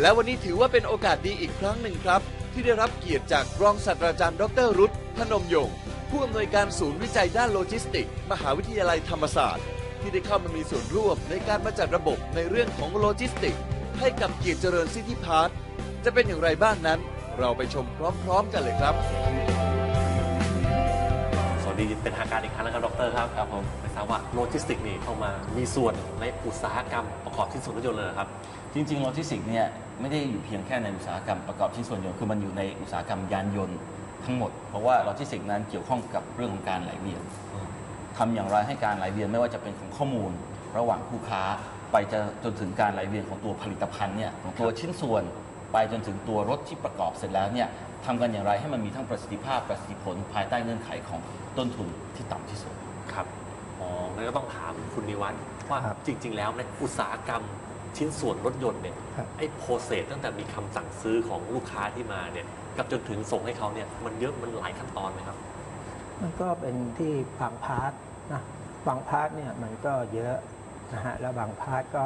และวันนี้ถือว่าเป็นโอกาสดีอีกครั้งหนึ่งครับ ที่ได้รับเกียรติจากรองศาสตราจารย์ ดรรุตพนมยงค์ผู้อำนวยการศูนย์วิจัยด้านโลจิสติกส์มหาวิทยาลัยธรรมศาสตร์ ที่ได้เข้ามามีส่วนร่วมในการมาจัดระบบในเรื่องของโลจิสติกส์ให้กับเกียรติเจริญซิตี้พาร์ทจะเป็นอย่างไรบ้างนั้น เราไปชมพร้อม ๆ กันเลยครับ ดีเป็นทางการอีกครั้งนะครับดรครับครับผมไม่ทราบว่าโลจิสติกนี่เข้ามามีส่วนในอุตสาหกรรมประกอบชิ้นส่วนรถยนต์เลยเหรอครับ จริงๆโลจิสติกส์เนี่ยไม่ได้อยู่เพียงแค่ในอุตสาหกรรมประกอบชิ้นส่วนยนต์คือมันอยู่ในอุตสาหกรรมยานยนต์ทั้งหมด เพราะว่าโลจิสติกส์นั้นเกี่ยวข้องกับเรื่องของการไหลเวียนทำอย่างไรให้การไหลเวียนไม่ว่าจะเป็นของข้อมูล ระหว่างคู่ค้าไปจะจนถึงการไหลเวียนของตัวผลิตภัณฑ์เนี่ยของตัวชิ้นส่วน ไปจนถึงตัวรถที่ประกอบเสร็จแล้วเนี่ย ทำกันอย่างไรให้มันมีทั้งประสิทธิภาพประสิทธิผลภายใต้เงื่อนไขของต้นทุนที่ต่ำที่สุด ครับอ๋องั้นก็ต้องถามคุณนิวัฒน์ว่าครับจริง ๆ แล้วในอุตสาหกรรมชิ้นส่วนรถยนต์เนี่ยครับ ไอ้โปรเซสตั้งแต่มีคำสั่งซื้อของลูกค้าที่มาเนี่ยกับจนถึงส่งให้เขาเนี่ยมันเยอะมันหลายขั้นตอนไหมครับ มันก็เป็นที่บางพาร์ทนะบางพาร์ทเนี่ยมันก็เยอะนะฮะแล้วบางพาร์ทก็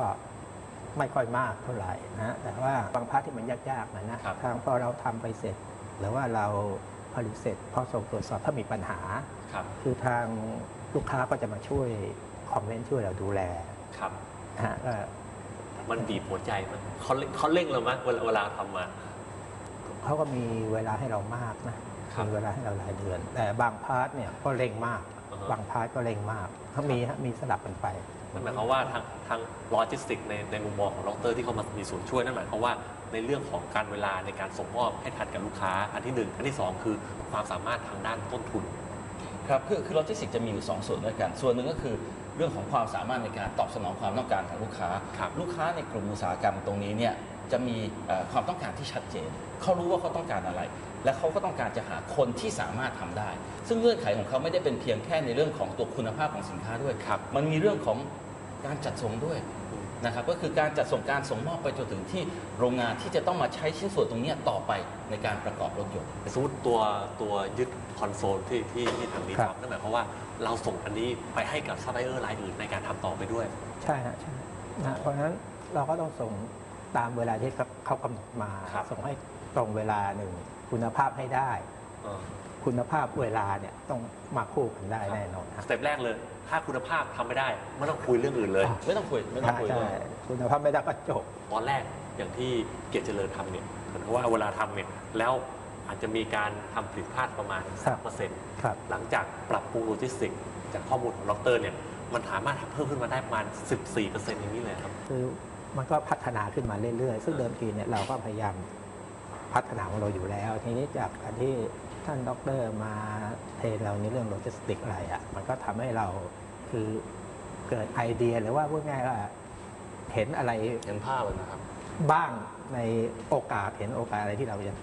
ไม่ค่อยมากเท่าไหร่นะฮะแต่ว่าบางพาร์ทที่มันยากๆนะนะครับ ทางพอเราทำไปเสร็จ หรือว่าเราผลิตเสร็จพอส่งตรวจสอบถ้ามีปัญหาครับคือทางลูกค้าก็จะมาช่วยคอมเมนต์ช่วยเราดูแลครับนะฮะก็มันบีบหัวใจมันเขาเร่งเขาเร่งเรามั้ยเวลาเวลาทำมา เขาก็มีเวลาให้เรามากนะครับมีเวลาให้เราหลายเดือน แต่บางพาร์ทเนี่ยก็เร่งมากอ่าฮะบางพาร์ทก็เร่งมากเขามีฮะมีสลับกันไป นั่นหมายความว่าทางทางโลจิสติกในในมุมมองของดรที่เขามามีส่วนช่วยนั่นหมายความว่าในเรื่องของการเวลาในการส่งมอบให้ทันกับลูกค้า อันที่หนึ่งอันที่สองคือความสามารถทางด้านต้นทุน ครับคือคือโลจิสติกส์จะมีอยู่ 2 ส่วนด้วยกัน ส่วนหนึ่งก็คือเรื่องของความสามารถในการตอบสนองความต้องการของลูกค้า ครับลูกค้าในกลุ่มอุตสาหกรรมตรงนี้เนี่ยจะมีเอ่อความต้องการที่ชัดเจน เขารู้ว่าเขาต้องการอะไร และเขาก็ต้องการจะหาคนที่สามารถทำได้ ซึ่งเงื่อนไขของเขาไม่ได้เป็นเพียงแค่ในเรื่องของตัวคุณภาพของสินค้าด้วย ครับ มันมีเรื่องของ การจัดส่งด้วยนะครับก็คือการจัดส่งการส่งมอบไปจนถึงที่โรงงานที่จะต้องมาใช้ชิ้นส่วนตรงเนี้ยต่อไปในการประกอบรถยนต์สมมติตัวตัวยึดคอนโซลที่ที่ที่ทางนี้ครับทำนั่นหมายความว่าเราส่งอันนี้ไปให้กับซัพพลายเออร์รายอื่นในการทำต่อไปด้วย ใช่ฮะใช่นะเพราะฉะนั้นเราก็ต้องส่งตามเวลาที่เขาเขากำหนดมาครับส่งให้ตรงเวลาหนึ่งคุณภาพให้ได้เออ คุณภาพเวลาเนี่ยต้องมาคู่กันได้ครับแน่นอนฮะสเต็ปแรกเลย ถ้าคุณภาพทำไม่ได้ ไม่ต้องคุยเรื่องอื่นเลย ไม่ต้องคุยไม่ต้องคุยใช่ด้วยคุณภาพไม่ได้ก็จบ ตอนแรกอย่างที่เกียรติเจริญทำเนี่ยเหมือนกับว่าเวลาทำเนี่ยแล้วอาจจะมีการทำผิดพลาดประมาณครับ3%ครับ หลังจากปรับปรุงโลจิสติกส์จากข้อมูลของดรเนี่ยมันสามารถเพิ่มขึ้นมาได้ประมาณ 14%อย่างนี้เลยครับ คือมันก็พัฒนาขึ้นมาเรื่อยๆ ซึ่งเดิมทีเนี่ยเราก็พยายามพัฒนาของเราอยู่แล้ว ทีนี้จากการที่ ท่านด็อกเตอร์มาเทรนเราในเรื่องโลจิสติกอะไรอะ่ะมันก็ทำให้เราคือเกิดไอเดียหรือว่าพูดง่ายๆว่าเห็นอะไรเห็นภาพเลยนะครับ บ้างในโอกาสเห็นโอกาสอะไรที่เราจะ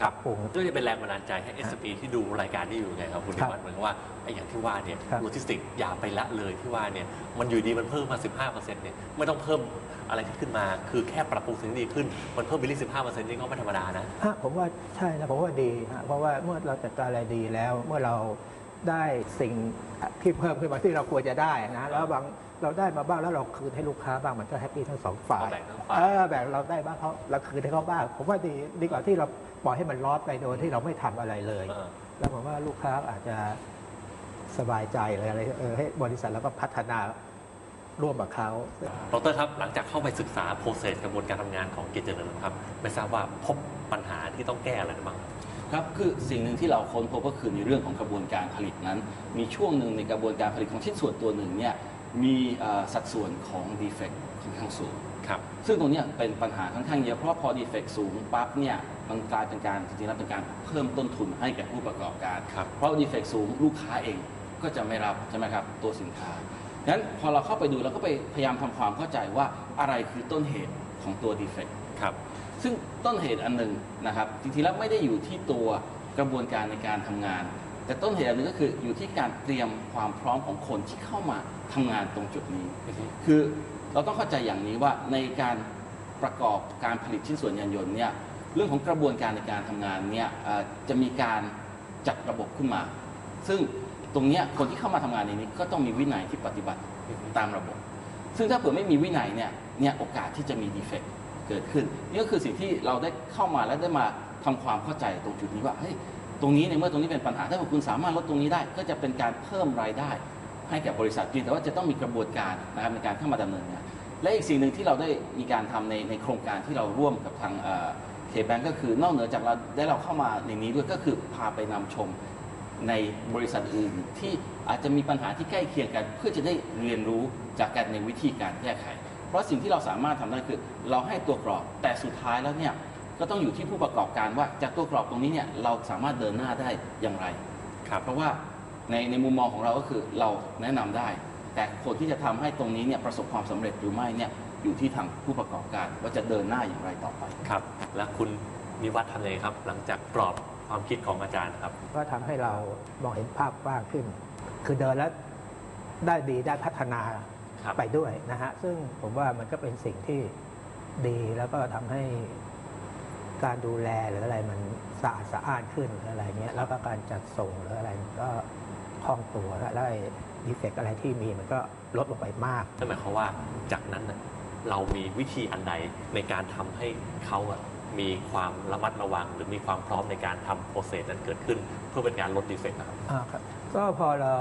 ปรับปรุงก็จะเป็นแรงบันดาลใจให้ SP ที่ดูรายการที่อยู่ไงครับคุณครันิบวัฒน์เหมือนกับว่าไอ้อย่างที่ว่าเนี่ยครับโลจิสติกส์อย่าไปละเลยที่ว่าเนี่ยมันอยู่ดีมันเพิ่มมา 15%เนี่ยไม่ต้องเพิ่มอะไรที่ขึ้นมา คือแค่ปรับปรุงสิ่งที่ดีขึ้นมันเพิ่มไปที่15%นี่ก็ไม่ธรรมดานะ ฮะผมว่าใช่นะผมว่าดีฮะเพราะว่าเมื่อเราจัดการอะไรดีแล้ว เมื่อเรา ได้สิ่งที่เพิ่มขึ้นมาที่เราควรจะได้นะแล้วบางเราได้มาบ้างแล้วเราคืนให้ลูกค้าบ้างมันก็แฮปปี้ทั้งสองฝ่ายแบ่งทั้งฝ่ายเออแบ่งเราได้บ้างเขาเราคืนให้เขาบ้างผมว่าดีดีกว่าที่เราปล่อยให้มันลอดไปโดยที่เราไม่ทำอะไรเลยเออแล้วผมว่าลูกค้าอาจจะสบายใจเลยอะไรเออให้บริษัทเราก็พัฒนาร่วมกับเขาดรครับ หลังจากเข้าไปศึกษาโปรเซสกระบวนการทำงานของเกียรติเจริญครับ ไม่ทราบว่าพบปัญหาที่ต้องแก้อะไรบ้าง ครับคือสิ่งหนึ่งที่เราค้นพบก็คือในเรื่องของกระบวนการผลิตนั้น มีช่วงหนึ่งในกระบวนการผลิตของชิ้นส่วนตัวหนึ่งเนี่ยมีเอ่อสัดส่วนของดีเฟกต์ค่อนข้างสูง ครับ ซึ่งตรงเนี้ยเป็นปัญหาค่อนข้างเยอะเพราะพอดีเฟกต์สูงปั๊บเนี่ยมันกลายเป็นการจริงๆแล้วเป็นการเพิ่มต้นทุนให้กับผู้ประกอบการ ครับ เพราะดีเฟกต์สูงลูกค้าเองก็จะไม่รับใช่ไหมครับตัวสินค้างั้นพอเราเข้าไปดูเราก็ไปพยายามทำความเข้าใจว่าอะไรคือต้นเหตุของตัวดีเฟกต์ครับ ซึ่งต้นเหตุอันหนึ่งนะครับจริงๆแล้วไม่ได้อยู่ที่ตัวกระบวนการในการทำงาน แต่ต้นเหตุอันหนึ่งก็คืออยู่ที่การเตรียมความพร้อมของคนที่เข้ามาทำงานตรงจุดนี้ คือเราต้องเข้าใจอย่างนี้ว่าในการประกอบการผลิตชิ้นส่วนยานยนต์เนี่ยเรื่องของกระบวนการในการทำงานเนี่ยจะมีการจัดระบบขึ้นมา ซึ่งตรงนี้คนที่เข้ามาทำงานในนี้ก็ต้องมีวินัยที่ปฏิบัติตามระบบ ซึ่งถ้าเผื่อไม่มีวินัยเนี่ยเนี่ยโอกาสที่จะมีดีเฟกต์ เกิดขึ้น นี่ก็คือสิ่งที่เราได้เข้ามาและได้มาทำความเข้าใจตรงจุดนี้ว่าเฮ้ยตรงนี้ในเมื่อตรงนี้เป็นปัญหาถ้าคุณสามารถลดตรงนี้ได้ ก็จะเป็นการเพิ่มรายได้ ให้แก่บริษัทเพียงแต่ว่าจะต้องมีกระบวนการนะครับในการเข้ามาดำเนินงานและอีกสิ่งหนึ่งที่เราได้มีการทำในในโครงการที่เราร่วมกับทางเคแบงก็คือนอกเหนือจากเราได้เราเข้ามาในนี้ด้วยก็คือพาไปนำชมในบริษัทอื่นที่อาจจะมีปัญหาที่ใกล้เคียงกัน เพื่อจะได้เรียนรู้จากกันในวิธีการแก้ไข เพราะสิ่งที่เราสามารถทำได้คือ เราให้ตัวกรอบแต่สุดท้ายแล้วเนี่ยก็ต้องอยู่ที่ผู้ประกอบการว่าจากตัวกรอบตรงนี้เนี่ยเราสามารถเดินหน้าได้อย่างไรครับเพราะว่าในในมุมมองของเราก็คือเราแนะนำได้ แต่คนที่จะทำให้ตรงนี้เนี่ยประสบความสำเร็จหรือไม่เนี่ยอยู่ที่ทางผู้ประกอบการว่าจะเดินหน้าอย่างไรต่อไปครับ และคุณนิวัฒน์ทำยังไงครับ หลังจากกรอบความคิดของอาจารย์ครับ ก็ทำให้เรามองเห็นภาพกว้างขึ้น คือเดินแล้วได้ดีได้พัฒนาครับ ไปด้วยนะฮะซึ่งผมว่ามันก็เป็นสิ่งที่ดีแล้วก็ทำให้การดูแลหรืออะไรมันสะอาดสะอ้านขึ้นหรืออะไรเงี้ยแล้วก็การจัดส่งหรืออะไรมันก็คล่องตัวและได้ดีเฟกอะไรที่มีมันก็ลดลงไปมากนั่นหมายความว่าจากนั้นน่ะเรามีวิธีอันใดในการทำให้เขาอะมีความระมัดระวัง หรือมีความพร้อมในการทำโปรเซสนั้นเกิดขึ้น เพื่อเป็นการลดดีเฟกต์ครับอ่าครับ ก็พอเรา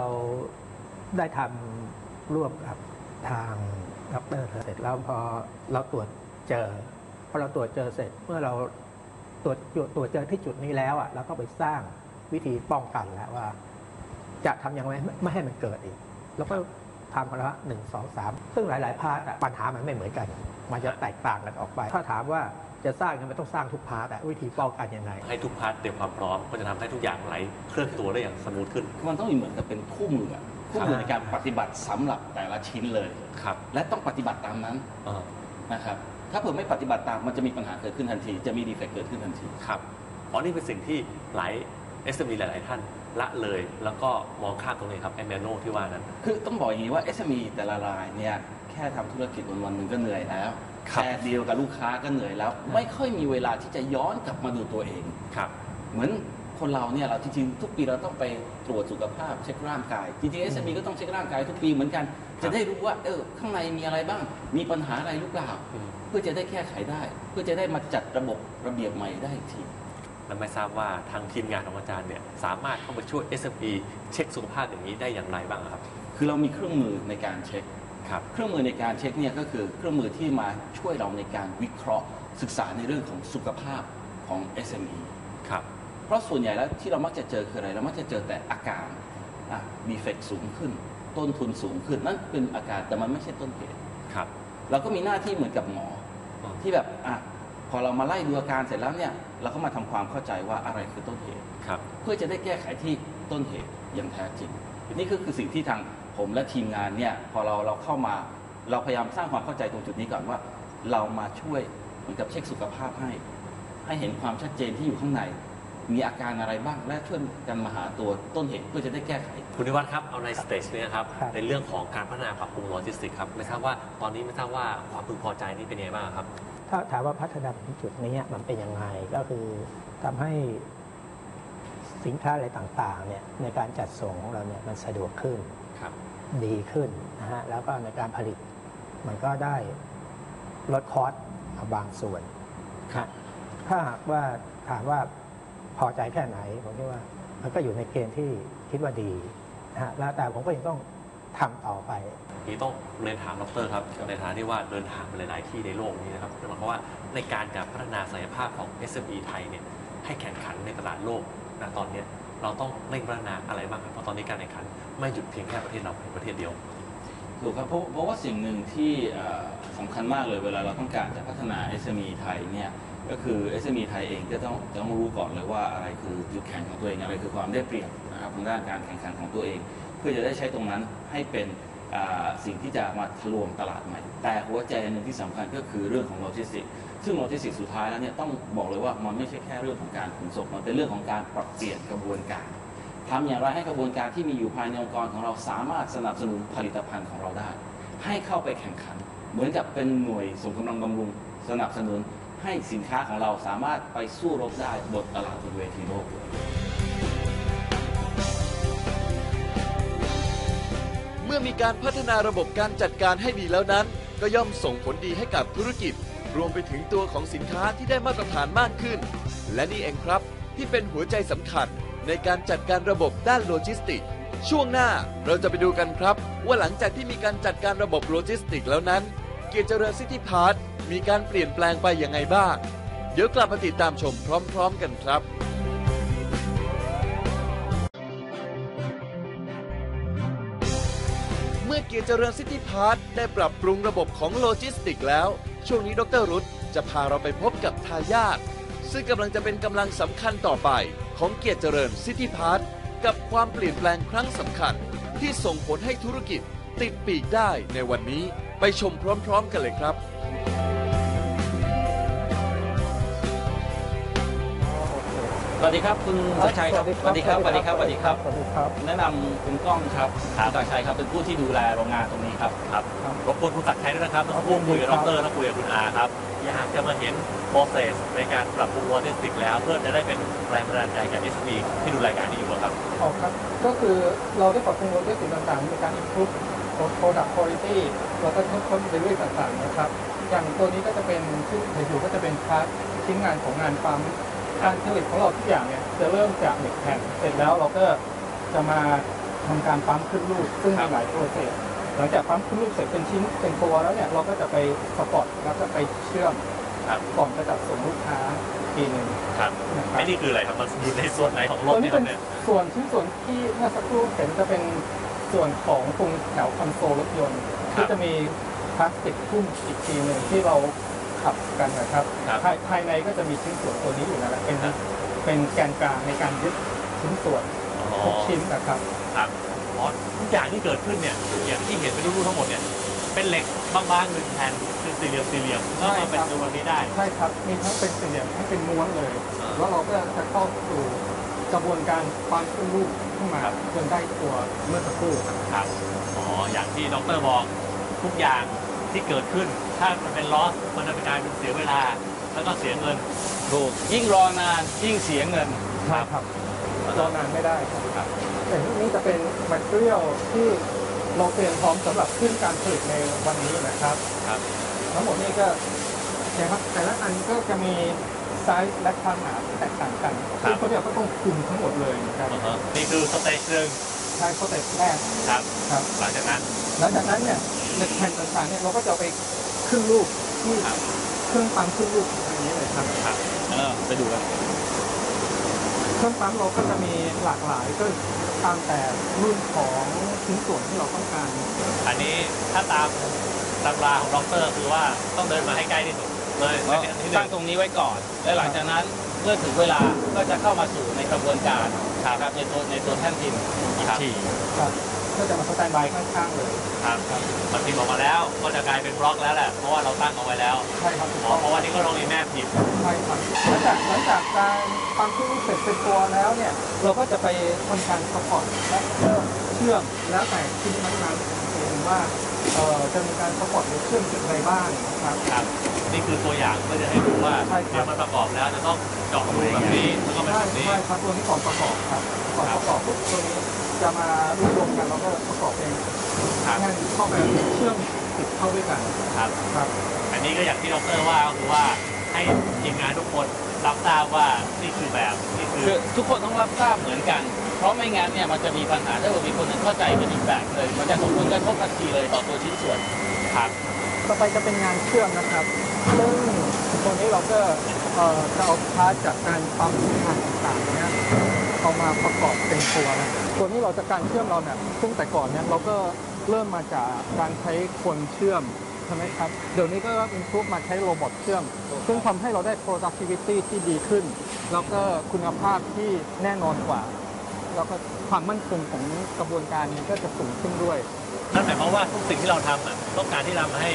ได้ทำร่วมกับ ทางดรเสร็จแล้วพอเราตรวจเจอพอเราตรวจเจอเสร็จเมื่อเราตรวจตรวจเจอที่จุดนี้แล้วอะเราก็ไปสร้างวิธีป้องกันแล้วว่า จะทำยังไงไม่ให้มันเกิดอีก แล้วก็ทำกันละหนึ่งสองสามซึ่งหลาย ๆ พาร์ทปัญหามันไม่เหมือนกัน มันจะแตกต่างกันออกไป ถ้าถามว่าจะสร้างยังไงมันต้องสร้างทุกพาร์ทวิธีป้องกันยังไง ให้ทุกพาร์ทเตรียมความพร้อมก็จะทำให้ทุกอย่างไหลเคลื่อนตัวได้อย่างสมูทขึ้น มันต้องมีเหมือนกับเป็นคู่มือ คู่มือในการปฏิบัติสำหรับแต่ละชิ้นเลยครับ และต้องปฏิบัติตามนั้นเออนะครับถ้าเผื่อไม่ปฏิบัติตามมันจะมีปัญหาเกิดขึ้นทันที จะมีดีเฟกเกิดขึ้นทันทีครับอ๋อนี่เป็นสิ่งที่หลาย SME หลาย ๆ ท่านละเลยแล้วก็มองข้ามตรงนี้ครับแอมเมโนที่ว่านั้น คือต้องบอกอย่างนี้ว่า SME แต่ละรายเนี่ยแค่ทำธุรกิจวันๆหนึ่งก็เหนื่อยแล้วครับแค่ดีลกับลูกค้าก็เหนื่อยแล้ว ไม่ค่อยมีเวลาที่จะย้อนกลับมาดูตัวเองครับ เหมือน คนเราเนี่ยเราจริงๆทุกปีเราต้องไปตรวจสุขภาพเช็คร่างกาย จริงๆ SME ก็ต้องเช็คร่างกายทุกปีเหมือนกันครับจะได้รู้ว่าเออข้างในมีอะไรบ้าง มีปัญหาอะไรหรือเปล่าอืมเพื่อจะได้แก้ไขได้ เพื่อจะได้มาจัดระบบระเบียบใหม่ได้อีกทีและไม่ทราบว่าทางทีมงานของอาจารย์เนี่ยสามารถเข้ามาช่วย SME เช็คสุขภาพอย่างนี้ได้อย่างไรบ้างครับ คือเรามีเครื่องมือในการเช็คครับเครื่องมือในการเช็คเนี่ยก็คือเครื่องมือที่มาช่วยเราในการวิเคราะห์ ศึกษาในเรื่องของสุขภาพของ SME ครับ เพราะส่วนใหญ่แล้วที่เรามักจะเจอคืออะไร เรามักจะเจอแต่อาการอะดีเฟกสูงขึ้น ต้นทุนสูงขึ้นนั่นเป็นอาการแต่มันไม่ใช่ต้นเหตุครับ เราก็มีหน้าที่เหมือนกับหมออืมที่แบบอะพอเรามาไล่ดูอาการเสร็จแล้วเนี่ยเราก็มาทำความเข้าใจว่าอะไรคือต้นเหตุครับเพื่อจะได้แก้ไขที่ต้นเหตุอย่างแท้จริง นี่ก็คือสิ่งที่ทางผมและทีมงานเนี่ยพอเราเราเข้ามาเราพยายามสร้างความเข้าใจตรงจุดนี้ก่อนว่า เรามาช่วยเหมือนกับเช็คสุขภาพให้ ให้เห็นความชัดเจนที่อยู่ข้างใน มีอาการอะไรบ้างและช่วยกันมาหาตัวต้นเหตุเพื่อจะได้แก้ไข คุณนิวัฒน์ครับเอาในสเตจนี้นะครับครับในเรื่องของการพัฒนาปรับปรุงโลจิสติกส์ครับไม่ทราบว่าตอนนี้ไม่ทราบว่าความพึงพอใจนี่เป็นยังไงบ้างครับ ถ้าถามว่าพัฒนาถึงจุดนี้มันเป็นยังไงก็คือทำให้สินค้าอะไรต่างๆเนี่ยในการจัดส่งของเราเนี่ยมันสะดวกขึ้นครับ ดีขึ้นนะฮะแล้วก็ในการผลิต มันก็ได้ลดคอสมาบางส่วน ครับ ถ้าหากว่าถามว่า พอใจแค่ไหน ผมคิดว่ามันก็อยู่ในเกณฑ์ที่คิดว่าดีนะฮะแล้วแต่ผมก็ยังต้องทำต่อไปนี่ต้องเรียนถามดรครับในฐานะที่ว่าเดินทางไปหลาย ๆ ที่ในโลกนี้นะครับหมายความว่าในการจะพัฒนาศักยภาพของ SME ไทยเนี่ยให้แข่งขันในตลาดโลกนะตอนเนี้ยเราต้องเร่งพัฒนาอะไรบ้างครับเพราะตอนนี้การแข่งขันไม่หยุดเพียงแค่ประเทศเราเพียงประเทศเดียวถูกครับเพราะเพราะว่าสิ่งหนึ่งที่เอ่อสำคัญมากเลยเวลาเราต้องการจะพัฒนา SME ไทยเนี่ย ก็คือ SME ไทยเองก็ต้องต้องรู้ก่อนเลยว่าอะไรคือจุดแข็งของตัวเองอะไรคือความได้เปรียบนะครับทางด้านการแข่งขันของตัวเอง เพื่อจะได้ใช้ตรงนั้นให้เป็นสิ่งที่จะมาทะลวงตลาดใหม่ แต่หัวใจอันหนึ่งที่สำคัญก็คือเรื่องของโลจิสติกซึ่งโลจิสติกส์สุดท้ายแล้วเนี่ยต้องบอกเลยว่ามันไม่ใช่แค่เรื่องของการขนส่งมันเป็นเรื่องของการปรับเปลี่ยนกระบวนการทำอย่างไรให้กระบวนการที่มีอยู่ภายในองค์กรของเราสามารถสนับสนุนผลิตภัณฑ์ของเราได้ ให้เข้าไปแข่งขัน เหมือนกับเป็นหน่วยส่งกำลังบำรุงสนับสนุน ให้สินค้าของเราสามารถไปสู้รบได้บนตลาดบนเวทีโลก เมื่อมีการพัฒนาระบบการจัดการให้ดีแล้วนั้น ก็ย่อมส่งผลดีให้กับธุรกิจ รวมไปถึงตัวของสินค้าที่ได้มาตรฐานมากขึ้น และนี่เองครับที่เป็นหัวใจสำคัญในการจัดการระบบด้านโลจิสติก ช่วงหน้าเราจะไปดูกันครับ ว่าหลังจากที่มีการจัดการระบบโลจิสติกแล้วนั้น เกียรติเจริญซิตี้พาร์ทมีการเปลี่ยนแปลงไปยังไงบ้าง เดี๋ยวกลับมาติดตามชมพร้อมๆกันครับเมื่อเกียรติเจริญซิตี้พาร์ทได้ปรับปรุงระบบของโลจิสติกแล้ว ช่วงนี้ดรรุธจะพาเราไปพบกับทายาทซึ่งกำลังจะเป็นกำลังสำคัญต่อไปของเกียรติเจริญซิตี้พาร์ทกับความเปลี่ยนแปลงครั้งสำคัญ ที่ส่งผลให้ธุรกิจติดปีกได้ในวันนี้ ไปชมพร้อมๆกันเลยครับ สวัสดีครับคุณสักชัยครับสวัสดีครับสวัสดีครับสวัสดีครับ สวัสดีครับ แนะนำคุณก้องครับคุณสักชัยครับเป็นผู้ที่ดูแลโรงงานตรงนี้ครับ ครับรบกวนคุณศักดิ์ชัยด้วยนะครับต้องพูดคุยกับดรและคุยกับคุณอาครับ อยากจะมาเห็นโปรเซสในการปรับปรุงโลจิสติกแล้ว เพื่อจะได้เป็นแรงบันดาลใจกับ SB ที่ดูรายการนี้อยู่ครับ ออกครับ ก็คือเราได้ปรับปรุงโลจิสติกต่างๆในการ improve product quality แล้วก็เพิ่ม delivery ต่างๆนะครับ อย่างตัวนี้ก็จะเป็นที่เห็นอยู่ก็จะเป็นพาร์ทชิ้นงานของงานปั๊มการผลิตของเราทุกอย่างเนี่ยจะเริ่มจากเหล็กแผ่นเสร็จแล้วเราก็จะมาทำการปั๊มขึ้นรูปซึ่งครัมีบหลายโปรเซสหลังจากปั๊มขึ้นรูปเสร็จเป็นชิ้นเป็นตัวแล้วเนี่ยเราก็จะไปสปอร์ตแล้วก็ไปเชื่อมครับก่อนจะจัดส่งลูกค้าอีกทีหนึ่งครับนะครับไอ้นี่คืออะไรครับมันอยู่ในส่วนไหนของรถตัวเนี่นี้ยคเป็รับนเนี่ยส่วนชิ้นส่วนที่เมื่อสักครู่เห็นจะเป็น ส่วนของตรงแถวคอนโซลรถยนต์ที่จะมีพลาสติกหุ้มอีกทีหนึ่งที่เราขับกันนะครับครับภายภายในก็จะมีชิ้นส่วนตัวนี้อยู่นั่นแหละเป็นเป็นแกนกลางในการยึดชิ้นส่วนอ๋อทุกชิ้นนะครับครับอ๋อทุกอย่างที่เกิดขึ้นเนี่ยอย่างที่เห็นเป็นรูปๆทั้งหมดเนี่ยเป็นเหล็กบางๆหนึ่งแผ่นคือสี่เหลี่ยมสี่เหลี่ยมแล้วมาเป็นตัวนี้ได้ใช่ครับมีทั้งเป็นสี่เหลี่ยมทั้งเป็นม้วนเลยอ่าแล้วเราก็จะเข้าสู่ กระบวนการปั้นขึ้นรูปขึ้นมาครับจนได้ตัวเมื่อสักครู่ครับครับอ๋ออย่างที่ดรบอกทุกอย่างที่เกิดขึ้น ถ้ามันเป็นลอสมันจะเป็นการเป็นเสียเวลา แล้วก็เสียเงินถูกยิ่งรอนานยิ่งเสียเงินใช่ครับรอนานไม่ได้ครับครับแต่นี่จะเป็น material ที่เราเตรียมพร้อมสำหรับขึ้นการผลิตในวันนี้นะครับครับ ทั้งหมดนี้ก็นะครับแต่ละอันก็จะมี ไซส์และความหนาที่แตกต่างกันครับ ซึ่งเขาเรียกก็ต้องคุมทั้งหมดเลยนะครับอ่าฮะนี่คือสเตจหนึ่งใช้โปรเซสแรกครับ ครับ หลังจากนั้น หลังจากนั้นเนี่ยเหล็กแผ่นต่างๆเนี่ยเราก็จะเอาไปขึ้นรูปที่ครับ เครื่องปั๊มขึ้นรูปอย่างนี้เลยครับ ครับเออไปดูกันเครื่องปั๊มเราก็จะมีหลากหลายก็ตามแต่รุ่นของชิ้นส่วนที่เราต้องการ อันนี้ถ้าตามตำราของดรคือว่าต้องเดินมาให้ใกล้ที่สุด เลยอันนี้อันที่หตั้นึ่งงตรงนี้ไว้ก่อน และหลังจากนั้นเมื่อถึงเวลาก็จะเข้ามาสู่ในกระบวนการครับในตัวในตัวแท่นพิมพ์อีกครับทีครับก็จะมาสแตนบายข้างๆเลยครับมันพิมพ์ออกมาแล้วก็จะกลายเป็นบล็อกแล้วแหละเพราะว่าเราตั้งเอาไว้แล้วใช่ครับถูกอ๋อต้องเพราะว่านี่ก็ต้องมีแม่พิมพ์ใช่ครับหลังจากหลังจากการปั๊มขึ้นรูปเสร็จเป็นตัวแล้วเนี่ยเราก็จะไปทำการสปอร์ตและเชื่อมเชื่อมแล้วแต่ชิ้นนั้นๆเองว่าเอ่อจะมีการสปอร์ตหรือเชื่อมจุดใดบ้างนะครับครับ นี่คือตัวอย่างเพื่อจะให้ดูว่าใช่ครับ เดี๋ยวมันประกอบแล้วจะต้องเจาะรูแบบนี้แล้วก็เป็นใช่แบบนี้ ใช่ครับตัวนี้ก่อนประกอบครับก่อนประกอบปุ๊บตัวนี้จะมารวบรวมกันแล้วก็ประกอบเองครับงั้นเข้าไปเชื่อมติดเข้าด้วยกันครับ ครับ อันนี้ก็อย่างที่ดรว่าก็คือว่าให้ทีมงานทุกคนรับทราบว่านี่คือแบบนี่คือคือทุกคนต้องรับทราบเหมือนกัน เพราะไม่งั้นเนี่ยมันจะมีปัญหาถ้าเกิดมีคนหนึงเข้าใจเป็นอีกแบบเลย มันจะส่งผลกระทบทันทีเลยต่อตัวชิ้นส่วน ครับ ต่อไปจะเป็นงานเชื่อมนะครับ ซึ่งตัวนี้เราก็เอ่อจะเอาพาร์ทจากการปั๊มงานต่างๆเนี่ยเอามาประกอบเป็นตัวนะตัวนี้เราจะการเชื่อมเราเนี่ยซึ่งแต่ก่อนเนี่ยเราก็เริ่มมาจากการใช้คนเชื่อมใช่ไหมครับ เดี๋ยวนี้ก็อินพุมาใช้โรบอทเชื่อม ซึ่งทำให้เราได้ productivity ที่ดีขึ้น แล้วก็คุณภาพที่แน่นอนกว่า แล้วก็ความมั่นคงของกระบวนการนี้ก็จะสูงขึ้นด้วย นั่นหมายความว่าทุกสิ่งที่เราทำอะต้องการที่ทำให้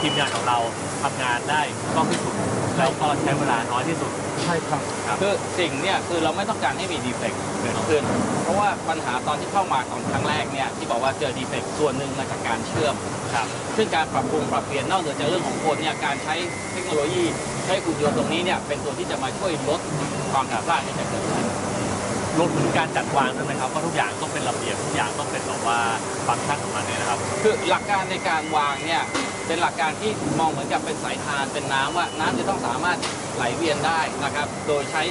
ทีมงานของเราทำงานได้คล่องที่สุดแล้วก็ใช้เวลาน้อยที่สุดใช่ครับครับคือสิ่งเนี่ยคือเราไม่ต้องการให้มีดีเฟกต์เกิดขึ้น เพราะว่าปัญหาตอนที่เข้ามาตอนครั้งแรกเนี่ยที่บอกว่าเจอดีเฟกต์ส่วนหนึ่งมาจากการเชื่อมครับซึ่งการปรับปรุงปรับเปลี่ยนนอกเหนือจากเรื่องของคนเนี่ยการใช้เทคโนโลยีใช้หุ่นยนต์ตรงนี้เนี่ยเป็นตัวที่จะมาช่วยลดความผิดพลาดที่จะเกิดขึ้น รวมถึงการจัดวางด้วยไหมครับว่าทุกอย่างต้องเป็นระเบียบทุกอย่างต้องเป็นแบบว่าฟังก์ชันของมันเนี่ยนะครับ คือหลักการในการวางเนี่ยเป็นหลักการที่มองเหมือนกับเป็นสายทานเป็นน้ำว่าน้ำจะต้องสามารถไหลเวียนได้นะครับ โดยใช้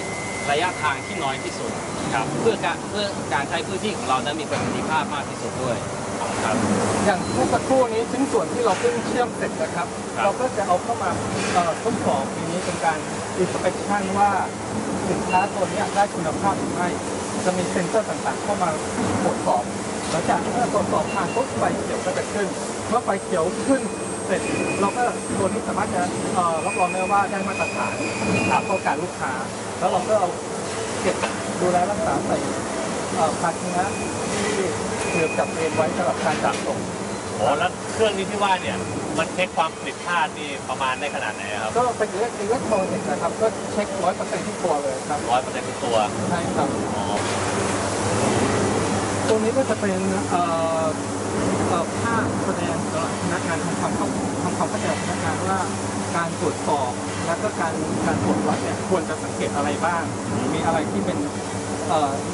ระยะทางที่น้อยที่สุดครับเพื่อการเพื่อการใช้พื้นที่ของเรานั้นมีประสิทธิภาพมากที่สุดด้วยครับอย่างเมื่อสักครู่นี้ชิ้นส่วนที่เราเพิ่งเชื่อมเสร็จนะครับ ครับ เราก็จะเอาเข้ามาเอ่อทดสอบทีนี้เป็นการ inspection ว่า สินค้าตัวนี้ได้คุณภาพหรือไม่ จะมีเซ็นเซอร์ต่างๆ เข้ามาตรวจสอบหลังจากเมื่อตรวจสอบผ่านปุ๊บไฟเขียวก็จะขึ้นเมื่อไฟเขียวขึ้นเสร็จเราก็ตัวนี้สามารถจะเอ่อรับรองได้ว่าได้มาตรฐานตามต้องการลูกค้า แล้วเราก็เอาเก็บดูแลรักษาใส่ภาชนะที่เตรียมจับเรียนไว้สำหรับการจัดส่ง โอ้แล้วเครื่องนี้ที่ว่าเนี่ย มันเช็คความผิดพลาดนี่ประมาณได้ขนาดไหนครับ ก็เป็นอิเล็กอิเล็กทรอนิกส์นะครับ ก็เช็คร้อยเปอร์เซ็นต์ที่ตัวเลยครับร้อยเปอร์เซ็นต์ทุกตัว ใช่ครับ อ๋อ ตัวนี้ก็จะเป็นเอ่อเอ่อภาพแสดงสำหรับพนักงานทำความเข้าทำความเข้าใจกับพนักงานว่าการตรวจสอบ และก็การการตรวจวัดเนี่ยควรจะสังเกตอะไรบ้าง มีอะไรที่เป็นเอ่อ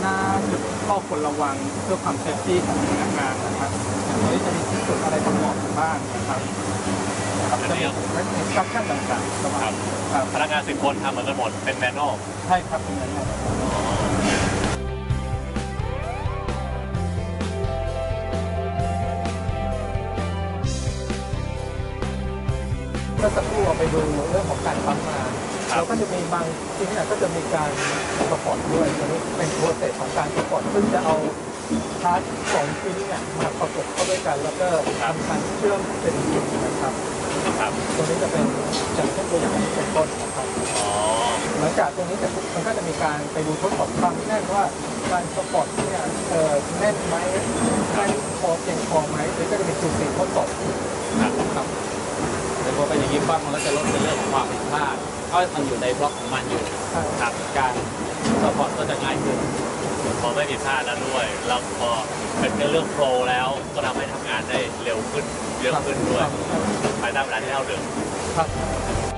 หน้าจุดข้อควรระวังเพื่อความเซฟตี้ของพนักงานนะครับอย่างตัวนี้จะมีที่จุดอะไรประกอบอยู่บ้างนะครับนะครับจะมีและอินสตรัคชั่นต่างๆประมาณครับพนักงานสิบคนทำเหมือนกันหมดเป็นแมนนวลใช่ครับเป็นอย่างนั้นครับเมื่อสักครู่เราไปดูเรื่องของการปั๊มมา เราก็จะมีบางชิ้นเนี่ยก็จะมีการสปอร์ตด้วยตัวนี้เป็นโปรเซสของการสปอร์ตซึ่งจะเอาพาร์ทสองชิ้นเนี่ยมาประกบเข้าด้วยกัน แล้วก็ทำการเชื่อมเป็นจุดนะครับครับตัวนี้จะเป็นจากเช่นตัวอย่างนี้เป็นต้นนะครับอ๋อหลังจากตรงนี้เสร็จปุ๊บมันก็จะมีการไปดูทดสอบความแน่นว่าการสปอร์ตเนี่ยเอ่อแน่นไหมแน่นพอเพียงพอไหมหรือก็จะมีจุดสีทดสอบครับครับแต่พ อเป็นอย่างนี้ปั๊บมันก็จะลดในเรื่องของความผิดพลาดเพราะมันอยู่ในบล็อกของมันอยู่ครับการสปอร์ตก็จะง่ายขึ้นพอไม่ผิดพลาดแล้วด้วยแล้วพอเป็นเรื่องโปรแล้วก็ทำให้ทำงานได้เร็วขึ้นเยอะขึ้นด้วยภายใต้เวลาที่เท่าเดิมครับ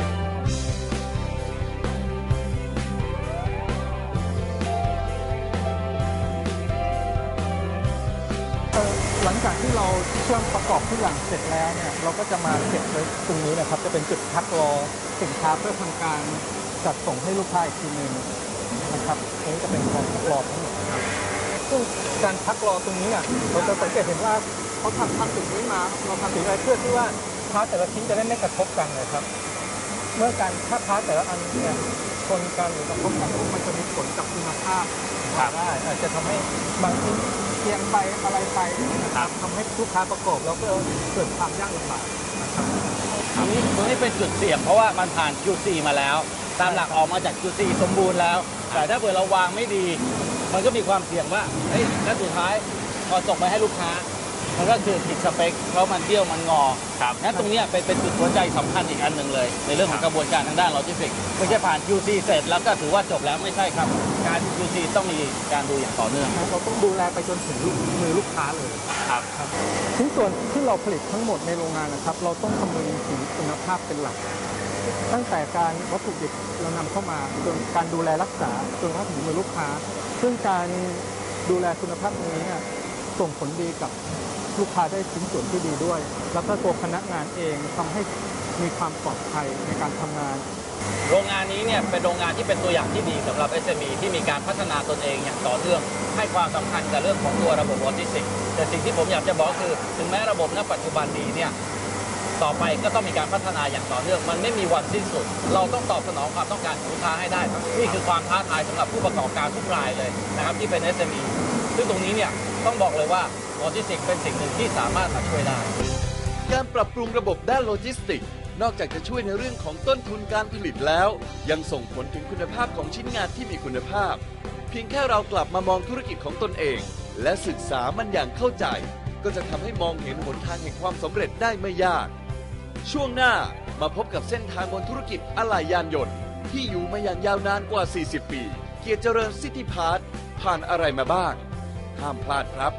จากที่เราเชื่อมประกอบทุกอย่างเสร็จแล้วเนี่ยเราก็จะมาเก็บไว้ตรงนี้นะครับ จะเป็นจุดพักรอสินค้าเพื่อทำการจัดส่งให้ลูกค้าอีกทีหนึ่งนะครับตรงนี้จะเป็นของพักรอทั้งหมดครับซึ่งการพักรอตรงนี้เนี่ยเราจะสังเกตเห็นว่าเขาทำทำจุดนี้มาเราทำจุดอะไรเพื่อที่ว่าพาร์ทแต่ละชิ้นจะได้ไม่กระทบกันเลยครับ เมื่อการถ้าพาร์ทแต่ละอันเนี่ยชนกันหรือกระทบกันมันจะมีผลกับคุณภาพได้อาจจะทำให้บางชิ้น เอียงไปอะไรไปนะครับทำให้ลูกค้าประกอบแล้วก็เกิดความยากลำบากนะครับตรงนี้ตรงนี้เป็นจุดเสี่ยงเพราะว่ามันผ่าน QC มาแล้ว ตามหลักออกมาจาก QC สมบูรณ์แล้ว แต่ถ้าเผื่อเราวางไม่ดี มันก็มีความเสี่ยงว่าเฮ้ยแล้วสุดท้ายพอส่งไปให้ลูกค้า มันก็คือผิดสเปคเพราะมันเบี้ยวมันงอครับงั้นตรงเนี้ยเป็นเป็นจุดหัวใจสำคัญอีกอันหนึ่งเลย ในเรื่องของกระบวนการทางด้านโลจิสติกส์ไม่ใช่ผ่าน QC เสร็จแล้วก็ถือว่าจบแล้วไม่ใช่ครับ การ QC ต้องมีการดูอย่างต่อเนื่อง เราต้องดูแลไปจนถึงลูกมือลูกค้าเลยครับครับชิ้นส่วนที่เราผลิตทั้งหมดในโรงงานนะครับ เราต้องคำนึงถึงคุณภาพเป็นหลัก ตั้งแต่การวัตถุดิบเรานำเข้ามาจนการดูแลรักษาจนกระทั่งถึงมือลูกค้า ซึ่งการดูแลคุณภาพตรงนี้เนี่ยส่งผลดีกับ ลูกค้าได้ชิ้นส่วนที่ดีด้วย แล้วก็ตัวพนักงานเองทำให้มีความปลอดภัยในการทำงาน โรงงานนี้เนี่ยเป็นโรงงานที่เป็นตัวอย่างที่ดีสำหรับ SME ที่มีการพัฒนาตนเองอย่างต่อเนื่อง ให้ความสำคัญกับเรื่องของตัวระบบโลจิสติกส์แต่สิ่งที่ผมอยากจะบอกคือ ถึงแม้ระบบณปัจจุบันดีเนี่ยต่อไปก็ต้องมีการพัฒนาอย่างต่อเนื่อง มันไม่มีวันสิ้นสุด เราต้องตอบสนองความต้องการของลูกค้าให้ได้ นี่คือความท้าทายสำหรับผู้ประกอบการทุกรายเลยนะครับที่เป็น SME ซึ่งตรงนี้เนี่ยต้องบอกเลยว่า ลจิสติกเป็นสิ่งหนึ่งที่สามารถมาช่วยได้ การปรับปรุงระบบด้านโลจิสติกส์นอกจากจะช่วยในเรื่องของต้นทุนการผลิตแล้ว ยังส่งผลถึงคุณภาพของชิ้นงานที่มีคุณภาพ เพียงแค่เรากลับมามองธุรกิจของตนเอง และศึกษามันอย่างเข้าใจ ก็จะทำให้มองเห็นหนทางแห่งความสำเร็จได้ไม่ยาก ช่วงหน้ามาพบกับเส้นทางบนธุรกิจอะไหล่ยานยนต์ที่อยู่มาอย่างยาวนานกว่า 40 ปี เกียรติเจริญซิตี้พาร์ทผ่านอะไรมาบ้าง ห้ามพลาดครับ